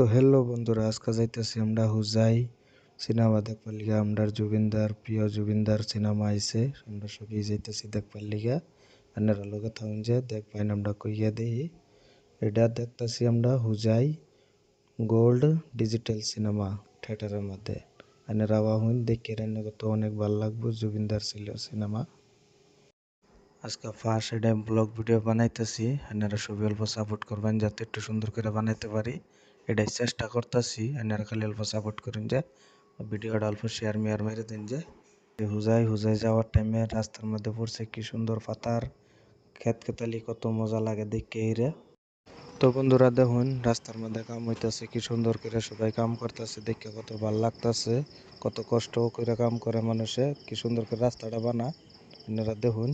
তো হ্যালো বন্ধুরা, আজকে যাইতেছি আমরা হুজাই সিনেমা দেখবার লিগা। আমরা জুবিনদার, প্রিয় জুবিনদার সিনেমা আইছে, আমরা সবাই যাইতেছি দেখবার লিগা। আপনারা লগে থাকুন যে, দেখবেন আমরা কইয়া দেই। এটা দেখতেছি আমরা হুজাই গোল্ড ডিজিটাল সিনেমা থিয়েটারের মধ্যে। আপনারা আহুন দেখে রান্না তো অনেক ভালো লাগবে, জুবিনদার ছিল সিনেমা। আজকে ফার্স্ট এটা ব্লগ ভিডিও বানাইতেছি। আপনারা সবাই অল্প সাপোর্ট করবেন, যাতে একটু সুন্দর করে বানাইতে পারি। এটাই চেষ্টা করতেছি আপনারা খালি অল্প সাপোর্ট করুন যে ভিডিওটা অল্প শেয়ার মেয়ার মেরে দিন যে। হুজাই হুজাই যাওয়ার টাইমে রাস্তার মধ্যে পড়ছে, কি সুন্দর পাতার খেত খেতালি কত মজা লাগে দেখে এইরে তো বন্ধুরা দেখুন, রাস্তার মধ্যে কাম হইতাছে, কি সুন্দর করে সবাই কাম করতেছে দেখে কত ভালো লাগতাছে, কত কষ্ট করে কাম করে মানুষে, কি সুন্দর করে রাস্তাটা বানা। আপনারা দেখুন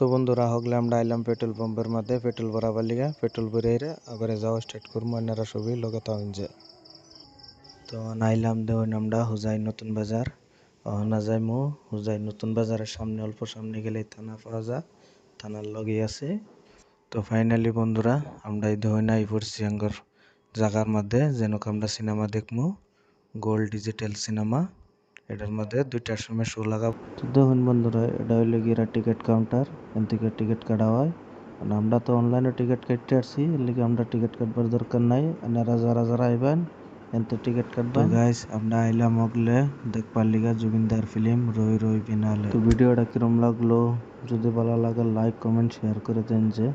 তো বন্ধুরা, হগলে আমরা আইলাম পেট্রোল পাম্পের মধ্যে। পেট্রোল ভরাবার লিগা পেট্রোল ভরে আবার যাওয়া স্টার্ট করব আপনারা সবই লগে থাকুন যে। তো আইলাম দেখুন আমরা হুজাই নতুন বাজার। না যাইমু, হুজাই নতুন বাজারের সামনে, অল্প সামনে গেলে থানা পাওয়া যা থানার লগে আছে। তো ফাইনালি বন্ধুরা, আমরা এই আই পড়ছি আঙ্গর জায়গার মধ্যে, যেন আমরা সিনেমা দেখমু। গোল্ড ডিজিটাল সিনেমা এটার মধ্যে দুইটার সময় শো লাগাবো। তো দেখুন বন্ধুরা এটা হইল গিয়ে টিকিট কাউন্টার। এখান থেকে টিকিট কাটা হয়। আর আমরা তো অনলাইনে টিকিট কাটতে আসছি এর লিগে আমরা টিকিট কাটবার দরকার নাই। আপনারা যারা যারা আইবেন এনতে টিকিট কাটবেন। গাইস আমরা আইলাম ওগলে দেখবার লিগা জুবিনদার ফিল্ম রই রই বিনালে তো ভিডিওটা কিরম লাগল? যদি ভালো লাগে লাইক কমেন্ট শেয়ার করে দেন যে।